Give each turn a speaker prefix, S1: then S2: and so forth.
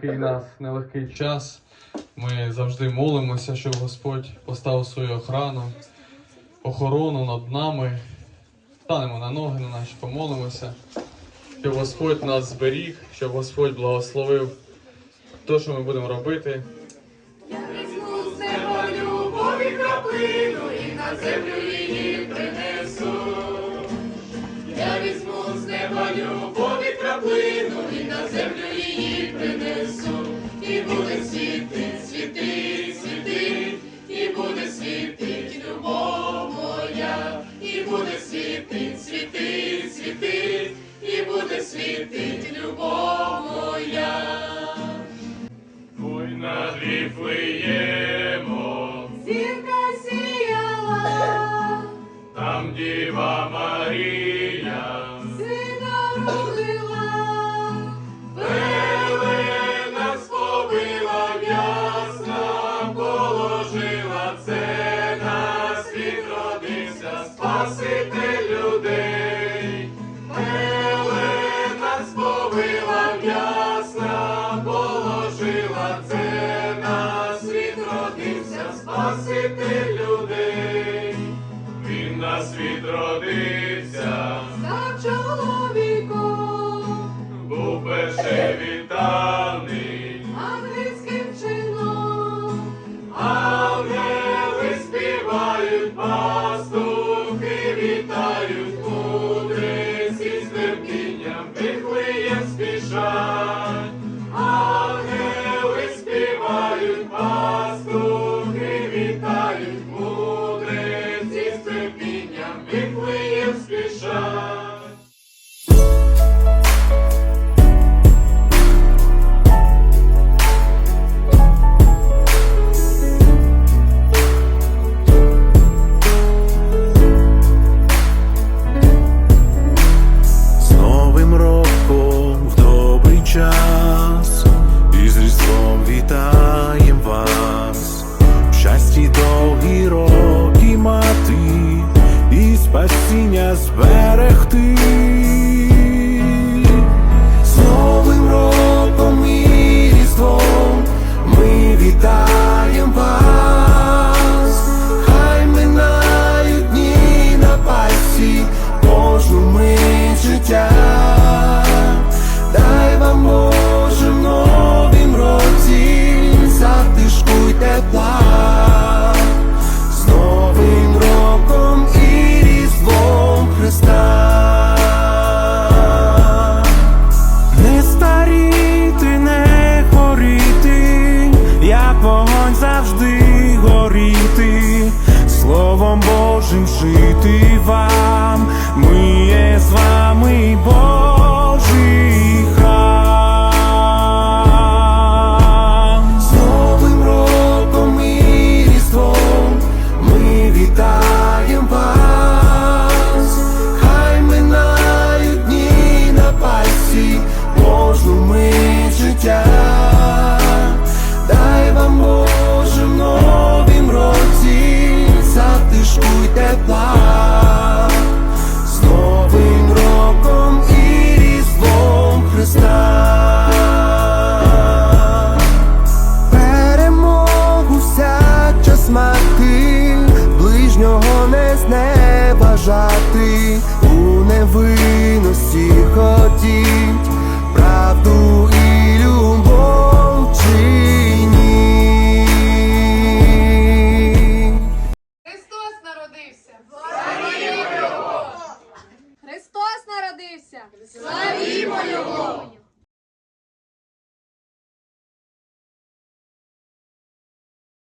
S1: такий нас нелегкий час. Ми завжди молимося, щоб Господь поставив свою охрану, охорону над нами. Станемо на ноги, на наші помолимося, щоб Господь нас зберіг, щоб Господь благословив те, що ми будемо робити.
S2: Я візьму з неба любові краплину і на землю її принесу. Я візьму з неба любові краплину і на землю її принесу.
S3: Діва Марія,
S2: сина родила,
S3: Пелена сповила в'ясна, положила це на світ родився, Спаситель людей. Пелена сповила в'ясна, положила це на світ родився, Спаситель людей. Пастухи вітають, мудреці з терпінням Вифлеєм спішать. Ангели співають, пастухи вітають, мудреці з терпінням Вифлеєм
S4: завжди горіти, Словом Божим жити вам, ходіть, правду і любов чиніть.
S5: Христос народився! Славімо Його! Христос народився! Славімо Його!